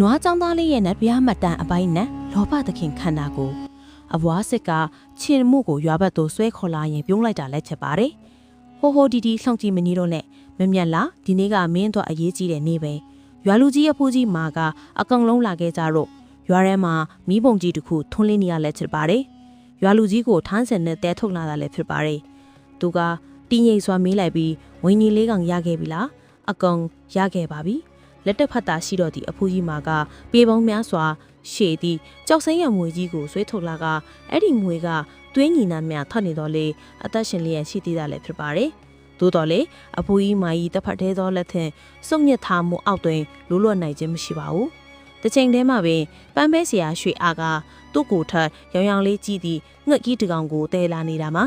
နွားចောင်းသားလေးရဲ့နတ်ပြားမှတ်တမ်းအပိုင်းနဲ့လောဘသခင်ခန္ဓာကိုအဘွားစစ်ကချင်းမှုကိုရွာဘက်သို့ဆွဲခေါ်လာရင်ပြုံးလိုက်တာလည်းချက်ပါတယ်ဟိုဟိုဒီဒီလှောင်ကြည့်မနေတော့နဲ့မမြက်လာဒီနေ့ကမင်းတို့အရေးကြီးတဲ့နေ့ပဲရွာလူကြီးအဖိုးကြီးမာကအကောင်လုံးလာခဲ့ကြတော့ရွာထဲမှာမီးပုံကြီးတစ်ခုထွန်းလင်းနေရလဲချက်ပါတယ်ရွာလူကြီးကိုထန်းစင်နဲ့တဲထုတ်လာတာလည်းဖြစ်ပါတယ်သူကတင်းရိပ်စွာမေးလိုက်ပြီးဝင်းကြီးလေးကောင်ရခဲ့ပြီလားအကောင်ရခဲ့ပါပြီ လက်တက်ဖတ်တာရှိတော့ဒီအဖိုးကြီးမာကပြေပုံများစွာရှေ့သည့်ကြောက်စိမ်းရမွေကြီးကိုဆွဲထုတ်လာကအဲ့ဒီမွေကတွင်းညီနာများထပ်နေတော့လေအသက်ရှင်လျက်ရှိသေးတာလည်းဖြစ်ပါတယ်သို့တော်လေအဖိုးကြီးမာကြီးတစ်ဖက်သေးသောလက်ထင်စုံညစ်ထားမှုအောက်တွင်လိုးလွတ်နိုင်ခြင်းမရှိပါဘူးတစ်ချိန်တည်းမှာပင်ပန်းပဲဆရာရွှေအားကသူ့ကိုထပ်ရောင်ရောင်လေးကြည့်သည့်ငှက်ကြီးတကောင်ကိုတဲလာနေတာမှာ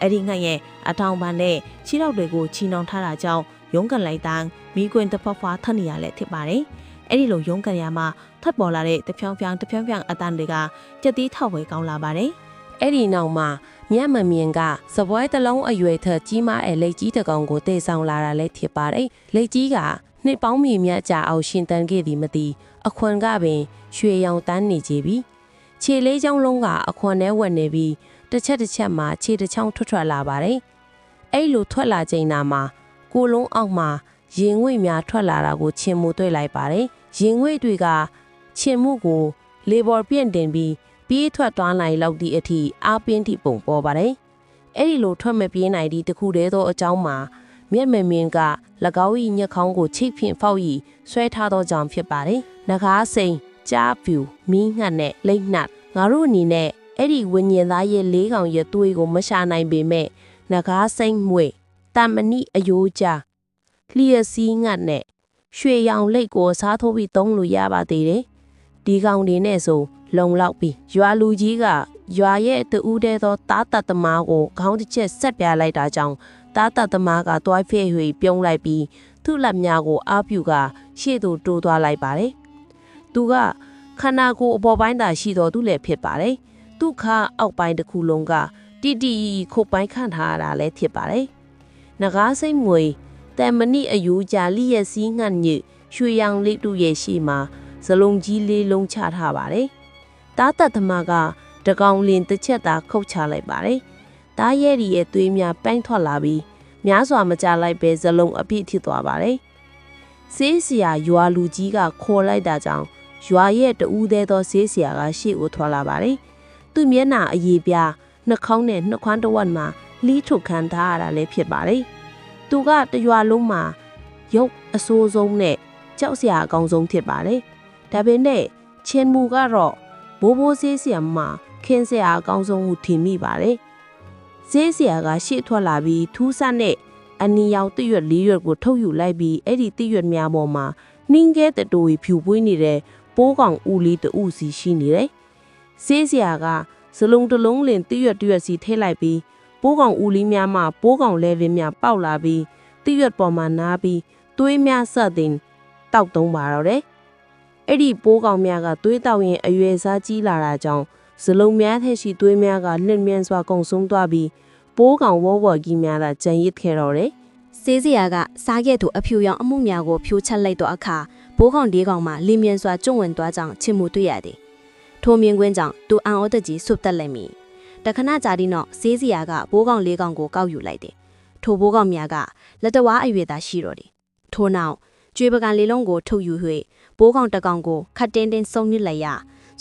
အဲ့ဒီငှက်ရဲ့အထောင်ပန်းနဲ့ခြေထောက်တွေကိုချီနှောင်ထားတာကြောင့် ရုံးကန်လိုက်တိုင်းမိကွင်တစ်ဖက်ဖွာထပ်နေရလဲဖြစ်ပါတယ်အဲ့ဒီလိုရုံးကန်ရမှာထပ်ပေါ်လာတဲ့တဖြောင်းဖြောင်းတဖြောင်းဖြောင်းအတန်တွေကကြက်သီးထောက်ဝဲကောင်းလာပါတယ်အဲ့ဒီနောက်မှာမြတ်မမြင်ကစပွဲတစ်လုံးအရွယ်ထက်ကြီးမားတဲ့လက်ကြီးတစ်ကောင်ကိုတည်ဆောင်လာတာလည်းဖြစ်ပါတယ်။လက်ကြီးကနှစ်ပေါင်းမြေမြတ်ကြာအောင်ရှင်တန်းခဲ့သည်မသိအခွန်ကပင်ရွှေရောင်တန်းနေကြပြီ။ခြေလေးချောင်းလုံးကအခွန်ထဲဝက်နေပြီးတစ်ချက်တစ်ချက်မှာခြေတစ်ချောင်းထွက်ထွက်လာပါတယ်။အဲ့လိုထွက်လာချိန်နာမှာ ကိုလုံးအောက်မှာရင်ငွေ့များထွက်လာတာကိုချင်မှုတွေ့လိုက်ပါတယ်။ရင်ငွေ့တွေကချင်မှုကိုလေဘော်ပြင့်တင်ပြီးပြေးထွက်သွားနိုင်လောက်သည့်အထိအားပင်းသည့်ပုံပေါ်ပါတယ်။အဲ့ဒီလိုထွက်မပြေးနိုင်သည့်တခုတည်းသောအကြောင်းမှာမျက်မမြင်က၎င်း၏ညက်ခေါင်းကိုချိတ်ဖြင့်ဖောက်၍ဆွဲထားသောကြောင့်ဖြစ်ပါတယ်။နဂါးစိန်ကြားပြူမီးငှက်နဲ့လိမ့်နှက်ငါတို့အနေနဲ့အဲ့ဒီဝิญဉ်သားရဲ့လေးကောင်ရဲ့သွေးကိုမရှာနိုင်ပေမဲ့နဂါးစိန်မွေ တမ္မဏိအယိုးကြားလျှက်စီးငှက်နဲ့ရွှေရောင်လိတ်ကိုစားထိုးပြီးသုံးလို့ရပါသေးတယ်။ဒီကောင်တွေနဲ့ဆို လုံလောက်ပြီရွာလူကြီးကရွာရဲ့တူးတဲ့သောတားတတ်သမားကိုခေါင်းတစ်ချက်ဆက်ပြလိုက်တာကြောင့်တားတတ်သမားကတွိုင်းဖဲ့၍ပြုံးလိုက်ပြီးသူ့လက်များကိုအားပြုကရှေ့သို့တိုးသွားလိုက်ပါတယ်သူကခန္ဓာကိုယ်အပေါ်ပိုင်းသာရှိတော်သူလည်းဖြစ်ပါတယ်သူခါအောက်ပိုင်းတစ်ခုလုံးကတိတိခုတ်ပိုင်းခန့်ထားရတာလည်းဖြစ်ပါတယ် နဂါးစိတ်ငွေတမဏိအယူကြာလိရဲ့စီးငှက်ညစ်ရွှေရောင်လေးတူရဲ့ရှိမှာဇလုံးကြီးလေးလုံးချထားပါတယ်တားတတ်သမားကတကောင်လင်တစ်ချက်သာခုတ်ချလိုက်ပါတယ်။တားရဲရီရဲ့သွေးများပိုင်းထွက်လာပြီးများစွာမကြလိုက်ပဲဇလုံးအပြည့်ဖြစ်သွားပါတယ်။ဆေးဆရာရွာလူကြီးကခေါ်လိုက်တာကြောင့်ရွာရဲ့တူးသေးသောဆေးဆရာကရှေ့ကိုထွက်လာပါတယ်။သူ့မျက်နှာအရေးပြားနှာခေါင်းနဲ့နှာခွမ်းတစ်ဝက်မှာ လီးထုတ်ခံထားရတာလည်းဖြစ်ပါတယ်။သူကတရွာလုံးမှာရုပ်အဆိုးဆုံးနဲ့ကြောက်စရာအကောင်းဆုံးဖြစ်ပါတယ်။ဒါပေမဲ့ချင်းမူကတော့ဘိုးဘိုးဆေးဆရာမခင်းဆရာအကောင်းဆုံးဟုထင်မိပါတယ်။ဆေးဆရာကရှေ့ထွက်လာပြီးထူးဆန်းတဲ့အနီရောင်တရွက်လေးရွက်ကိုထုတ်ယူလိုက်ပြီးအဲ့ဒီတရွက်များပေါ်မှာနှင်းကဲတတူရီဖြူပွေးနေတဲ့ပိုးကောင်ဦးလေးတူစီရှိနေတယ်။ဆေးဆရာကစလုံးတစ်လုံးလင်တရွက်တရွက်စီထည့်လိုက်ပြီး ပိုးကောင်ဦးလေးများမှပိုးကောင်လဲပင်များပေါက်လာပြီးတရွက်ပေါ်မှာနားပြီးသွေးများဆက်တင်တောက်သုံးပါတော့တယ်။အဲ့ဒီပိုးကောင်များကသွေးတောက်ရင်အရွယ်စားကြီးလာတာကြောင့်ဇလုံးများထက်ရှိသွေးများကလင့်မြန်စွာကုံဆုံးသွားပြီးပိုးကောင်ဝေါ်ဝေါ်ကြီးများသာကြံရစ်ခဲ့တော့တယ်ဆေးစရာကစားခဲ့သူအဖြူရောင်အမှုများကိုဖြိုးချက်လိုက်တော့အခါဘိုးကောင်ဒီကောင်မှလင်းမြန်စွာကျုံဝင်သွားကြောင်းချစ်မှုတွေ့ရသည်ထိုမြင်ကွင်းကြောင့်သူအံ့ဩတကြီးဆွတ်တက်လိုက်မိ တခဏကြာဒီနောက်ဆေးစရာကဘိုးကောင်လေးကောင်ကိုကောက်ယူလိုက်တယ်ထိုဘိုးကောင်များကလက်တဝါအရွယ်သာရှိတော့တယ်ထို့နောက်ကျွေးပကံလေးလုံးကိုထုတ်ယူ၍ဘိုးကောင်တကောင်ကိုခတ်တင်းတင်းစုံနစ်လိုက်ရ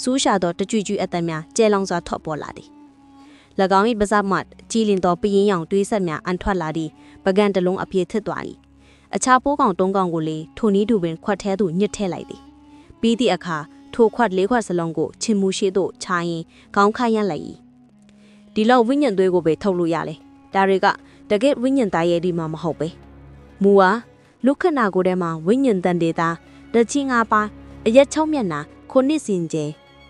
စူးရှာသောတကြွကြွအသက်များကျဲလောင်စွာထော့ပေါ်လာသည်၎င်း၏ပါးစပ်မှကြည်လင်သောပရင်ရောင်တွေးဆက်များအန်ထွက်လာသည်ပကံတစ်လုံးအပြည့်ထစ်သွား၏အခြားပိုးကောင်တုံးကောင်ကိုလေထိုနည်းတူပင်ခွက်ထဲသို့ညှစ်ထဲလိုက်သည်ပြီးသည့်အခါထိုခွက်လေးခွက်စလုံးကိုချင်မူရှိသို့ခြားရင်ခေါင်းခိုင်းရမ်းလိုက်၏ ဒီလောက်ဝိညာဉ်သွေးကိုပဲထုတ်လို့ရလေဒါတွေကတကယ်ဝိညာဉ်သားရဲ့ဒီမှာမဟုတ်ပဲမူဟာလူခဏကိုထဲမှာဝိညာဉ်တန်ဒေတာတချင်းငါပါအရက်၆မျက်နှာခုနှစ်စင်ကျဲ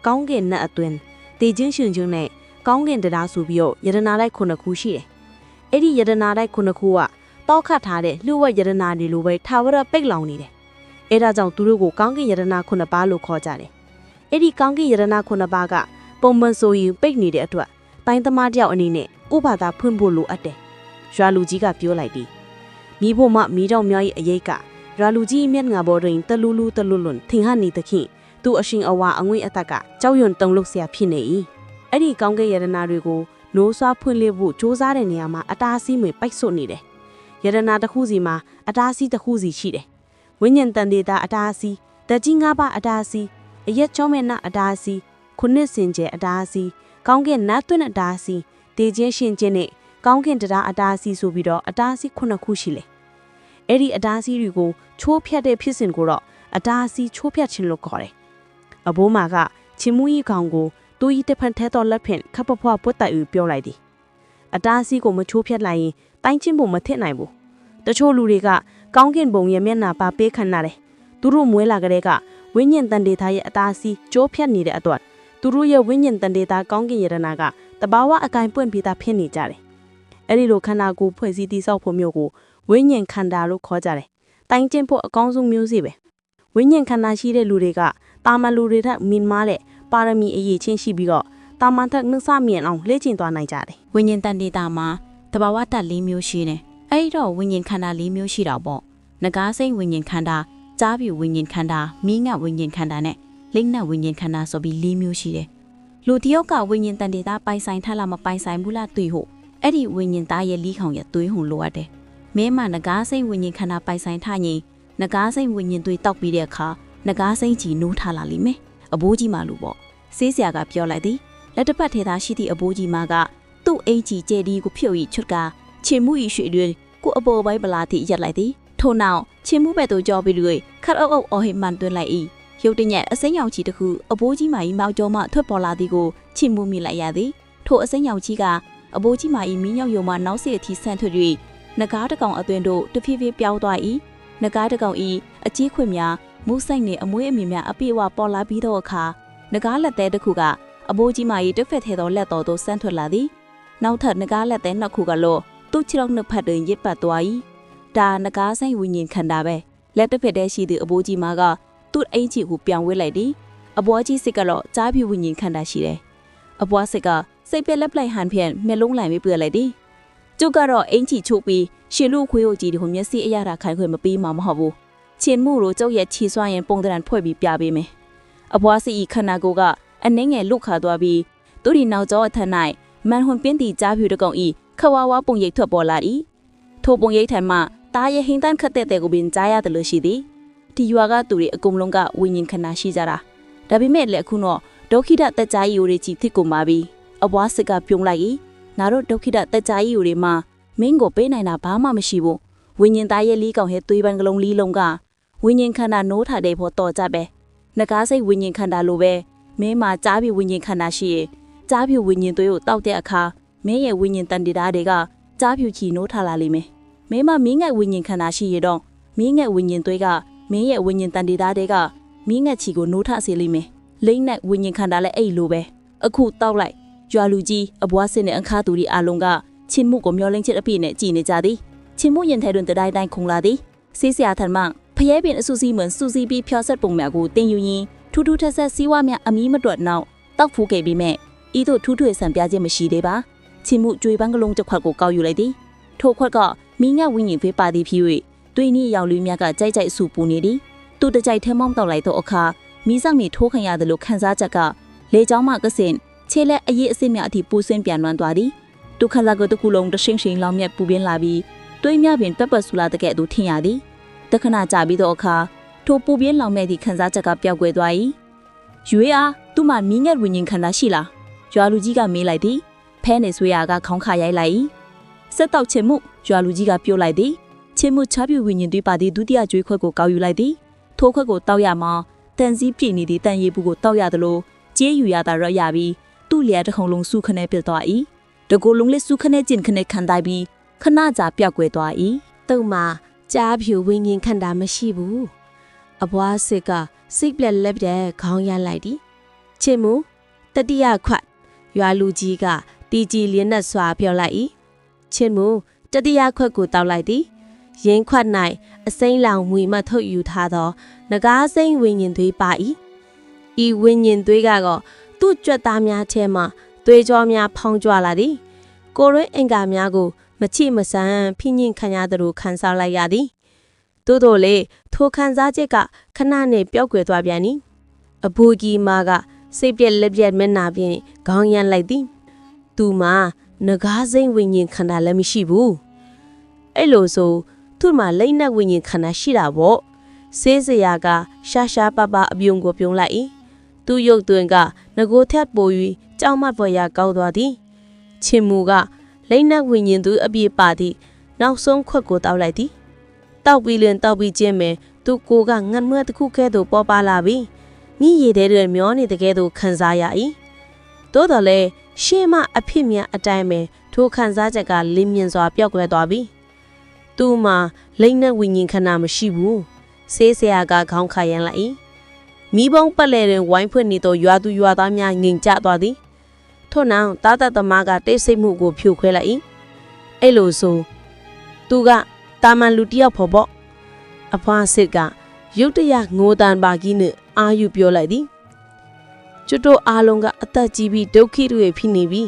ကောင်းကင်နဲ့အတွင်တေချင်းရှင်ချင်းနဲ့ကောင်းကင်တရားဆိုပြီးတော့ယတနာလိုက်ခုနှစ်ခုရှိတယ်။အဲ့ဒီယတနာလိုက်ခုနှစ်ခုကတောက်ခတ်ထားတဲ့လှုပ်ဝက်ယတနာတွေလိုပဲထာဝရပိတ်လောင်နေတယ်။အဲ့ဒါကြောင့်သူတို့ကိုကောင်းကင်ယတနာခုနှစ်ပါးလို့ခေါ်ကြတယ်။အဲ့ဒီကောင်းကင်ယတနာခုနှစ်ပါးကပုံမှန်ဆိုရင်ပိတ်နေတဲ့အတွက် တိုင်းသမားတယောက်အနေနဲ့ကိုယ့်ဘာသာဖွင့်ဖို့လိုအပ်တယ်။ရွာလူကြီးကပြောလိုက်သည်။မိဖို့မမိတော့မြောက်ရဲ့အရေးက ရွာလူကြီးမျက်ငါဘောတွင်တလူလူတလူလွန်ထင်ဟနေသဖြင့်သူအရှင်အဝါအငွေအသက်ကကြောက်ရွံ့တုန်လှုပ်เสียဖြစ်နေ၏အဲ့ဒီကောင်းကင်ယရနာတွေကိုနိုးဆွားဖွင့်လှစ်ဖို့စ조사တဲ့နေရာမှာအတားအဆီးတွေပိုက်ဆွနေတယ်ယရနာတစ်ခုစီမှာအတားအဆီးတစ်ခုစီရှိတယ်ဝိညာဉ်တန်တေတာအတားအဆီးတကြီးငါးပါးအတားအဆီးအရက်ချုံးမဲ့နာအတားအဆီးခုနှစ်စင်ကျဲအတားအဆီး ကောင်းကင်နတ်သွင်းအတားအဆီးတေချင်းရှင်ချင်းနဲ့ကောင်းကင်တရားအတားအဆီးဆိုပြီးတော့အတားအဆီးခုနှစ်ခုရှိလေအဲ့ဒီအတားအဆီးတွေကိုချိုးဖြတ်တဲ့ဖြစ်စဉ်ကိုတော့အတားအဆီးချိုးဖြတ်ခြင်းလို့ခေါ်တယ်အဘိုးမာကချင်းမူကြီးကောင်ကိုသူဤတစ်ဖန်ထဲတော်လက်ဖြင့်ခပ်ဖွားဖွားပွတ်တိုက်ဥပြောလိုက်သည်အတားအဆီးကိုမချိုးဖြတ်လိုက်ရင်တိုင်းချင်းပုံမထစ်နိုင်ဘူးတချို့လူတွေကကောင်းကင်ဘုံရဲ့မျက်နှာပါပေးခံရတယ်သူတို့မွေးလာကြတဲ့ကဝိညာဉ်တန်ဒေတာရဲ့အတားအဆီးကြိုးဖြတ်နေတဲ့အတွက် သူတို့ရဲ့ဝိညာဉ်တန်ဒေတာကောင်းကင်ယရနာကတဘာဝအကင်ပွင့်ပြီးသားဖြစ်နေကြတယ်အဲ့ဒီလိုခန္ဓာကိုယ်ဖွဲ့စည်းတည်ဆောက်ဖို့မျိုးကိုဝိညာဉ်ခန္ဓာလို့ခေါ်ကြတယ်တိုင်းချင်းဖို့အကောင်းဆုံးမျိုးစီပဲဝိညာဉ်ခန္ဓာရှိတဲ့လူတွေကတာမန်လူတွေထက်မြင့်မားတဲ့ပါရမီအရေးချင်းရှိပြီးတော့တာမန်ထက်နှုတ်ဆမြင့်အောင်လေ့ကျင့်သွားနိုင်ကြတယ်ဝိညာဉ်တန်ဒေတာမှာတဘာဝတတ်၄မျိုးရှိတယ်။အဲဒီတော့ဝိညာဉ်ခန္ဓာ၄မျိုးရှိတာပေါ့။ငကားစိတ်ဝိညာဉ်ခန္ဓာ၊ကြားပြူဝိညာဉ်ခန္ဓာ၊မီးငတ်ဝိညာဉ်ခန္ဓာနဲ့ လိမ့်နတ်ဝိညာဉ်ခန္ဓာဆိုပြီး၄မျိုးရှိတယ်။လူတယောက်ကဝိညာဉ်တန်ဒေတာပိုင်ဆိုင်ထားလားမပိုင်ဆိုင်ဘူးလားတွေ့ဟုတ်။အဲ့ဒီဝိညာဉ်သားရဲ့လီးခေါင်ရဲ့သွေးဟုန်လိုအပ်တယ်။မင်းမငကားစိတ်ဝိညာဉ်ခန္ဓာပိုင်ဆိုင်ထားရင်ငကားစိတ်ဝိညာဉ်သွေးတောက်ပြီးတဲ့အခါငကားစိတ်ကြီးနိုးထားလာလိမ့်မယ်။အဘိုးကြီးမှလူပေါ့။ဆေးဆရာကပြောလိုက်သည်လက်တစ်ဖက်ထဲသားရှိသည့်အဘိုးကြီးမကသူ့အိတ်ကြီးကျဲဒီကိုဖြုတ်ဤချွတ်ကချင်မှုဤရွှေတွေကိုအပေါ်ပိုင်းပလာတိရက်လိုက်သည်ထို့နောက်ချင်မှုဘက်သို့ကြောပြီးတွေခတ်အုပ်အုပ်အော်ဟစ်မှန်သွင်းလိုက်၏ ရုတ်တရက်အစိမ်းရောင်ကြီးတစ်ခုအဘိုးကြီးမကြီးမောက်ကျော်မှထွက်ပေါ်လာသည်ကိုချင်မှုမိလိုက်ရသည်ထိုအစိမ်းရောင်ကြီးကအဘိုးကြီးမကြီးမင်းရောက်ယုံမှနောက်စီအထိဆန့်ထွက်၍နဂါးတကောင်အသွင်တို့တဖြည်းဖြည်းပြောင်းသွား၏နဂါးတကောင်ဤအကြီးခွေများမူးဆိုင်နှင့်အမွေးအမြင်များအပြည့်အဝပေါ်လာပြီးသောအခါနဂါးလက်သေးတစ်ခုကအဘိုးကြီးမကြီးတစ်ဖက်ထဲသောလက်တော်သို့ဆန့်ထွက်လာသည်နောက်ထပ်နဂါးလက်သေးနှစ်ခုကလို့သူ့ခြေထောက်နှစ်ဖက်တွင်ရစ်ပတ်သွား၏ဒါနဂါးဆိုင်ဝိညာဉ်ခန္ဓာပဲလက်တစ်ဖက်တည်းရှိသည့်အဘိုးကြီးမက သူ့အင်ကြီးကိုပြောင်းဝဲလိုက်သည်အဘွားကြီးစစ်ကတော့ကြားဖြူဝိညာဉ်ခန္ဓာရှိတယ်အဘွားစစ်ကစိတ်ပြက်လက်ပလိုက်ဟန်ဖြင့်မျက်လုံးလိုက်ပြီးပြလိုက်သည်ကျုပ်ကတော့အင်ကြီးချိုးပြီးရှင်လူခွေးကိုကြီးဒီကိုမျက်စိအရတာခိုင်ခွေမပေးမှာမဟုတ်ဘူးချင်းမှုလိုကျုပ်ရဲ့ခြေစွမ်းရင်ပုံတရံဖွဲ့ပြီးပြပေးမယ်အဘွားစစ်ဤခန္ဓာကိုယ်ကအနှင်းငယ်လွတ်ခါသွားပြီးသူဒီနောက်ကျောအထက်၌မန်ဟွန်ပင်းတီကြားဖြူတကောင်ဤခဝါဝါပုံရိပ်ထွက်ပေါ်လာ၏ထိုပုံရိပ်ထံမှတားရဲ့ဟင်းတန်းခတ်တဲ့တဲ့ကိုပင်ကြားရတယ်လို့ရှိသည် ဒီရွာကသူတွေအကုန်လုံးကဝိညာဉ်ခန္ဓာရှိကြတာဒါပေမဲ့လည်းအခုတော့ဒုက္ခိတတက်ကြကြီးယူတွေကြီးဖြစ်ကုန်ပါပြီအဘွားစစ်ကပြုံးလိုက်၏နာတို့ဒုက္ခိတတက်ကြကြီးယူတွေမှာမင်းကိုပေးနိုင်တာဘာမှမရှိဘူးဝိညာဉ်သားရဲ့လီးကောင်ရဲ့သွေးပန်းကလေးလီးလုံးကဝိညာဉ်ခန္ဓာနိုးထားတဲ့ဖို့တော်ကြပဲငကားစိတ်ဝိညာဉ်ခန္ဓာလိုပဲမင်းမှာကြားပြီးဝိညာဉ်ခန္ဓာရှိရင်ကြားပြူဝိညာဉ်သွေးကိုတောက်တဲ့အခါမင်းရဲ့ဝိညာဉ်တန်တေတာတွေကကြားပြူချီနိုးထလာလိမ့်မယ်။မင်းမမင်းငယ်ဝိညာဉ်ခန္ဓာရှိရတော့မင်းငယ်ဝိညာဉ်သွေးက မင်းရဲ့ဝိညာဉ်တန်တေတာတွေကမင်းငယ်ချီကိုနိုးထစေလိမ့်မယ်။လိမ့်နဲ့ဝိညာဉ်ခန္ဓာလည်းအဲ့လိုပဲ။အခုတောက်လိုက်ကြွာလူကြီးအဘွားစစ်နဲ့အခါသူတွေအလုံးကချင်းမှုကိုမျောလင်းချက်အပြည့်နဲ့ကြည်နေကြသည်။ချင်းမှုရင်ထဲတွင်တတိုင်းတိုင်းခုံလာသည်။ဆေးဆရာထံမှဖျဲပင်အဆူစီမွန်စူစီပြီးဖြောဆက်ပုံများကိုတင်ယူရင်းထူးထူးထက်ဆက်စီးဝါများအမီးမတွက်နောက်တောက်ဖူးခဲ့ပြီးမဲ့ဤသို့ထူးထွေဆံပြခြင်းမရှိသေးပါချင်းမှုကြွေပန်းကလုံးတစ်ခွက်ကိုကောက်ယူလိုက်သည်ထိုခွက်ကမိငတ်ဝင်းရင်ဖေးပါသည်ဖြစ်၍ တွင်းနီရောက်လူများကကြိုက်ကြိုက်ဆူပူနေသည်သူတကြိုက်ထဲမောင်းတောက်လိုက်သောအခါမိဆောင်နေထိုးခံရတယ်လို့ခံစားချက်ကလေချောင်းမှကစင်ခြေလက်အရေးအစစ်များအထိပူဆင်းပြန်လွှမ်းသွားသည်ဒုက္ခလာကတကူလုံးတရှင်းရှင်းလောင်မြက်ပူပြင်းလာပြီးတွင်းများပင်ပက်ပက်ဆူလာတဲ့ကဲ့သို့ထင်ရသည်တခဏကြာပြီးသောအခါထိုပူပြင်းလောင်မြက်သည့်ခံစားချက်ကပျောက်ကွယ်သွား၏ရွေးအားသူ့မှာမိငတ်ဝิญဉ်ခန္ဓာရှိလားရွာလူကြီးကမေးလိုက်သည်ဖဲနေဆွေရကခေါင်းခါရိုက်လိုက်၏စက်တော့ချင်မှုရွာလူကြီးကပြောလိုက်သည် ချင်မှုချပြူဝิญဉ်တွေပါသည့်ဒုတိယကျွေးခွက်ကိုကောက်ယူလိုက်သည်ထိုခွက်ကိုတောက်ရမှာတန်စည်းပြည့်နေသည့်တန်ရည်ဘူးကိုတောက်ရသလိုကြေးယူရတာရရပြီးသူ့လျက်တစ်ခုံလုံးစုခနဲ့ပြစ်သွား၏တကူလုံးလေးစုခနဲ့ကျင်ခနဲ့ခံတိုင်းပြီးခဏကြာပြောက်ကွယ်သွား၏တုံမှာကြားဖြူဝင်းငင်ခန္ဓာမရှိဘူးအဘွားစစ်ကစိတ်ပြက်လက်ပြက်ခေါင်းရမ်းလိုက်သည်ချစ်မှုတတိယခွတ်ရွာလူကြီးကတီကြီးလင်းနဲ့စွာပြောလိုက်၏ချစ်မှုတတိယခွက်ကိုတောက်လိုက်သည် ရင်းခွတ်၌အစိမ့်လောင်မွေမှထုတ်ယူထားသောငကားစိမ့်ဝိညာဉ်သွေးပါ၏ဤဝိညာဉ်သွေးကတော့သူ့ကြွက်သားများထဲမှသွေးကြောများဖောင်းကြွလာသည်ကိုရွင်းအင်္ကာများကိုမချိမဆန်းဖိညင်ခံရသလိုခံစားလိုက်ရသည်သို့တော်လေထိုခံစားချက်ကခဏနဲ့ပျောက်ကွယ်သွားပြန်၏အဘူကြီးမကစိတ်ပြက်လက်ပြက်မျက်နှာဖြင့်ခေါင်းရမ်းလိုက်သည်သူမှာငကားစိမ့်ဝိညာဉ်ခန္ဓာလည်းမရှိဘူးအဲ့လိုဆို သူ့မှာလိမ့်နက်ဝိညာဉ်ခန္ဓာရှိတာပေါ့စေးစရာကရှာရှာပပအပြုံကိုပြုံးလိုက်၏သူ့ရုပ်သွင်းကငကိုထက်ပို၍ကြောက်မတ်ဖွယ်ရာကောက်သွားသည်ချင်မူကလိမ့်နက်ဝိညာဉ်သူအပြည့်ပါသည့်နောက်ဆုံးခွက်ကိုတောက်လိုက်သည်တောက်ပြီးလင်တောက်ပြီးချင်းမယ်သူကိုကငတ်မွဲတစ်ခုခဲသို့ပေါ်ပါလာပြီမြည်ရည်တဲ့တွင်မျောနေတကယ်သို့ခံစားရ၏သို့တော်လည်းရှေ့မှအဖြစ်မြန်အတိုင်းပဲထိုခံစားချက်ကလင်းမြင်စွာပျောက်ကွယ်သွားပြီ သူ့မှာလိမ့်နဲ့ဝိညာဉ်ခန္ဓာမရှိဘူးဆေးဆရာကခေါင်းခါရန်လိုက်၏မိဘုံပတ်လဲတွင်ဝိုင်းဖွင့်နေသောရွာသူရွာသားများငိမ်ကြသွားသည်ထို့နောက်တာတသမားကတိတ်ဆိတ်မှုကိုဖြိုခွဲလိုက်၏အဲ့လိုဆိုသူကတာမန်လူတစ်ယောက်ဖို့ပေါ့အဖွားစစ်ကရုတ်တရက်ငိုတန်ပါကြီးနဲ့အာယူပြောလိုက်သည်ကျွတ်တို့အားလုံးကအသက်ကြီးပြီးဒုက္ခိတွေဖြစ်နေပြီ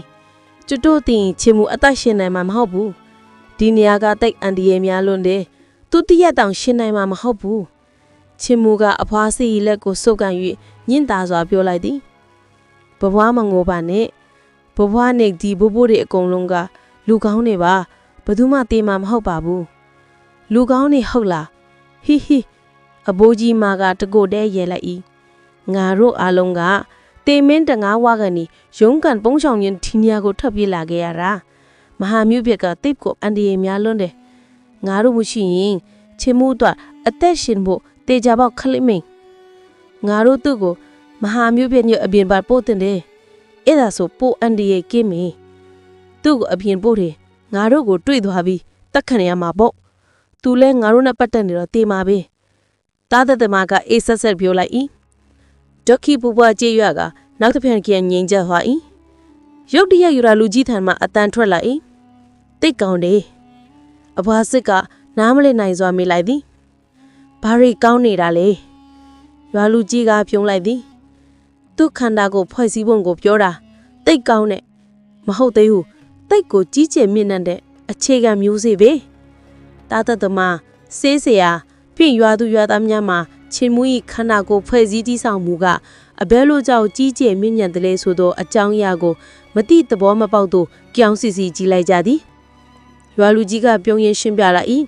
ကျွတ်တို့တင်ချေမှုအသက်ရှင်နိုင်မှာမဟုတ်ဘူး ဒီနေရာကတိတ်အန်ဒီရဲ့များလွန်းတယ်သူတရက်တောင်ရှင်နိုင်မှာမဟုတ်ဘူးချေမှုကအဖွားစီလက်ကိုစုပ်ကန်၍ညင့်သာစွာပြောလိုက်သည်ဘဘွားမငိုပါနဲ့ဘဘွားနဲ့ဒီဘဘိုးတွေအကုန်လုံးကလူကောင်းနေပါဘယ်သူမှတေးမှာမဟုတ်ပါဘူးလူကောင်းနေဟုတ်လားဟီဟီအဘိုးကြီးမကတကိုတဲရဲလိုက်၏ငါတို့အားလုံးကတေမင်းတငါးဝါကနေရုံးကန်ပုံးဆောင်ရင်ဒီနေရာကိုထပ်ပြေးလာခဲ့ရတာ မဟာမြို့ပြက်ကတိတ်ကိုအန်ဒီရများလွန်းတယ်ငါတို့မရှိရင်ချေမှုတော့အသက်ရှင်ဖို့တေချာပေါက်ခလိမင်းငါတို့သူ့ကိုမဟာမြို့ပြညအပြင်ပါပို့တင်တယ်အဲ့ဒါဆိုပို့အန်ဒီရကင်းမင်းသူ့ကိုအပြင်ပို့တယ်ငါတို့ကိုတွေ့သွားပြီးတက်ခံရမှာပေါ့သူလဲငါတို့နဲ့ပတ်သက်နေတော့တေးမှာပဲတားတဲ့တမကအေးဆက်ဆက်ပြောလိုက်၏ဒုက္ခိပူပွားကြေးရွကနောက်တစ်ဖန်ကျငိမ့်ချက်ဟွာ၏ ရုတ်တရက်ယူရာလူကြီးထံမှအတန်ထွက်လာ၏တိတ်ကောင်းတယ်အဘွားစစ်ကနားမလည်နိုင်စွာမေးလိုက်သည်ဘာရီကောင်းနေတာလဲရွာလူကြီးကဖြုံးလိုက်သည်သူခန္ဓာကိုဖွဲ့စည်းပုံကိုပြောတာတိတ်ကောင်းတဲ့မဟုတ်သေးဘူးတိတ်ကိုကြီးကျယ်မြင့်နှံ့တဲ့အခြေခံမျိုးစေ့ပဲတာသတမစေးစရာဖြင့်ရွာသူရွာသားများမှာချင်းမူ၏ခန္ဓာကိုယ်ဖွဲ့စည်းတည်ဆောင်မှုကအဘဲလိုကြောင့်ကြီးကျယ်မြင့်မြတ်တယ်လဲဆိုသောအကြောင်းအရာကို မတိသဘောမပေါက်သို့ကြောင်စီစီကြည်လိုက်ကြသည်ရွာလူကြီးကပြုံးရင်ရှင်းပြလိုက်၏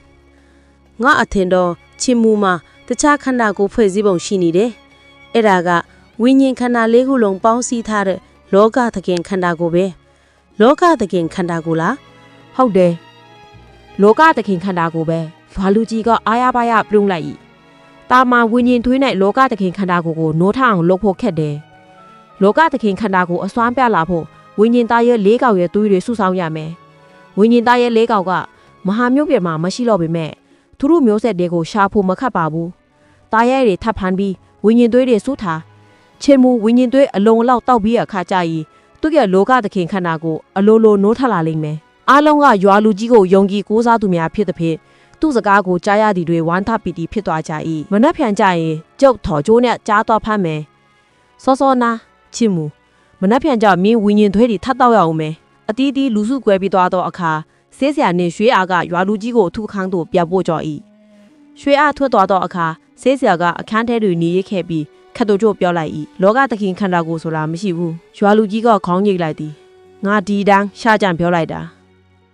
ငါအထင်တော့ချင်းမူမှာတခြားခန္ဓာကိုယ်ဖွဲ့စည်းပုံရှိနေတယ်အဲ့ဒါကဝိညာဉ်ခန္ဓာလေးခုလုံးပေါင်းစည်းထားတဲ့လောကသခင်ခန္ဓာကိုယ်ပဲလောကသခင်ခန္ဓာကိုယ်လားဟုတ်တယ်လောကသခင်ခန္ဓာကိုယ်ပဲရွာလူကြီးကအာရပါရပြုံးလိုက်၏တာမာဝิญဉ်သွေး၌လောကသခင်ခန္ဓာကိုယ်ကိုနိုးထအောင်လုပ်ဖို့ခက်တယ်လောကသခင်ခန္ဓာကိုယ်အစွမ်းပြလာဖို့ ဝိညာဉ်သားရဲ့လေးကောင်ရဲ့သွေးတွေစုဆောင်းရမယ်။ဝိညာဉ်သားရဲ့လေးကောင်ကမဟာမြို့ပြင်မှာမရှိတော့ပေမဲ့သူတို့မျိုးဆက်တွေကိုရှာဖို့မခတ်ပါဘူး။သားရဲတွေထပ်ဖန်ပြီးဝိညာဉ်သွေးတွေစုထားချင်းမူဝိညာဉ်သွေးအလုံးလောက်တောက်ပြီးအခါကြရင်သူရဲ့လောကသခင်ခန္ဓာကိုအလိုလိုနိုးထလာလိမ့်မယ်။အားလုံးကရွာလူကြီးကိုယုံကြည်ကိုးစားသူများဖြစ်တဲ့ဖြစ်သူ့စကားကိုကြားရသည်တွေဝမ်းသာပီတိဖြစ်သွားကြ၏။မနှက်ဖြန်ကြရင်ကျုပ်ထော်ကျိုးနဲ့ကြားသွားဖမ်းမယ်။စောစောနာချင်းမူ မနှက်ဖြန်ကြမြင်းဝင်းရင်သွဲတွေထပ်တော့ရအောင်မယ်အတီးတီးလူစုကွဲပြီးသွားသောအခါဆေးဆရာနှင့်ရွှေအားကရွာလူကြီးကိုအထုခန်းသို့ပြပို့ကြ၏ရွှေအားထွက်သွားသောအခါဆေးဆရာကအခန်းထဲတွင်နေရခဲ့ပြီးခတ်တို့ကျို့ပြောလိုက်၏လောကသခင်ခန္ဓာကိုယ်ဆိုတာမရှိဘူးရွာလူကြီးကခေါင်းညိတ်လိုက်သည်ငါဒီတန်းရှာကြံပြောလိုက်တာ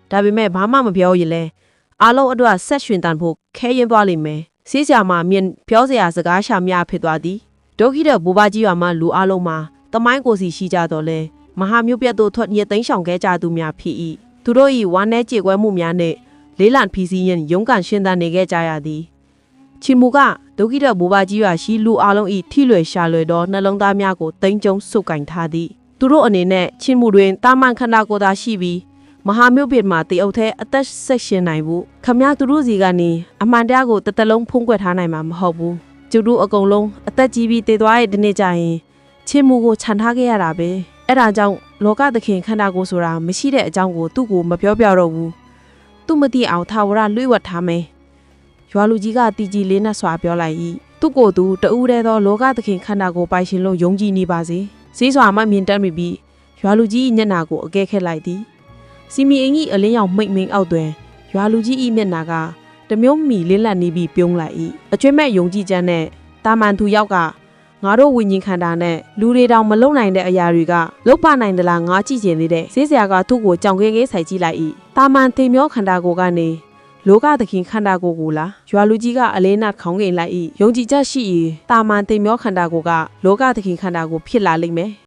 ဒါပေမဲ့ဘာမှမပြောရင်လဲအားလုံးအတွက်ဆက်ရှင်တန်ဖို့ခဲရင်သွားလိမ့်မယ်ဆေးဆရာမမြင်ပြောစရာစကားရှာများဖြစ်သွားသည်ဒုက္ခိတဲ့ဘူဘာကြီးရွာမှာလူအားလုံးမှာ တမိုင်းကိုစီရှိကြတော့လဲမဟာမျိုးပြတ်တို့ထွက်ညသိမ်းဆောင်ခဲ့ကြသူများဖြစ်၏သူတို့၏ဝမ်း내ကြေကွဲမှုများနှင့်လေးလံဖီစီရင်ရုန်းကန်ရှင်းတန်နေခဲ့ကြရသည်ချီမူကဒုက္ခိတဲ့ဘူဘာကြီးရွာရှိလူအားလုံး၏ထိလွယ်ရှာလွယ်သောနှလုံးသားများကိုတိမ်ကျုံစုပ်ကင်ထားသည်သူတို့အနေနဲ့ချီမူတွင်တာမန်ခန္ဓာကိုယ်သာရှိပြီးမဟာမြို့ပြည်မှာတေအုပ်သေးအသက်ဆက်ရှင်နိုင်ဘူးခမည်းသူတို့စီကနေအမှန်တရားကိုတစ်တလုံးဖုံးကွယ်ထားနိုင်မှာမဟုတ်ဘူးကျတို့အကုန်လုံးအသက်ကြီးပြီးတည်သွားတဲ့ဒီနေ့ကျရင် ချင်းမှုကိုခြံထားခဲ့ရတာပဲအဲ့ဒါကြောင့်လောကသခင်ခန္ဓာကိုယ်ဆိုတာမရှိတဲ့အကြောင်းကိုသူ့ကိုမပြောပြတော့ဘူးသူမသိအောင်သာဝရလွှဲဝတ်ထားမယ်ရွာလူကြီးကတီကြီးလေးနဲ့ဆွာပြောလိုက်၏သူ့ကိုယ်သူတူးတဲ့သောလောကသခင်ခန္ဓာကိုယ်ပိုင်ရှင်လို့ယုံကြည်နေပါစေဈေးစွာမှမြင်တတ်မိပြီးရွာလူကြီးမျက်နာကိုအကဲခက်လိုက်သည်စီမီအင်ကြီးအလင်းရောင်မိတ်မင်းအောက်တွင်ရွာလူကြီးဤမျက်နာကတတစ်မျိုးမီလင်းလက်နေပြီးပြုံးလိုက်၏အကျွမ်းမဲ့ယုံကြည်ချက်နဲ့တာမန်သူယောက်က ငါတို့ဝิญဉ်ခန္ဓာနဲ့လူတွေတောင်မလုံနိုင်တဲ့အရာတွေကလုတ်ပနိုင်သလားငါကြည့်ကျင်သေးတယ်ဈေးဆရာကသူ့ကိုကြောင်ခဲခဲဆိုင်ကြည့်လိုက်၏တာမန်သိမျောခန္ဓာကိုယ်ကနေလောကသခင်ခန္ဓာကိုယ်ကိုလားရွာလူကြီးကအလေးနက်ခေါင်းငိန်လိုက်၏ယုံကြည်ချက်ရှိ၏တာမန်သိမျောခန္ဓာကိုယ်ကလောကသခင်ခန္ဓာကိုယ်ဖြစ်လာလိမ့်မယ်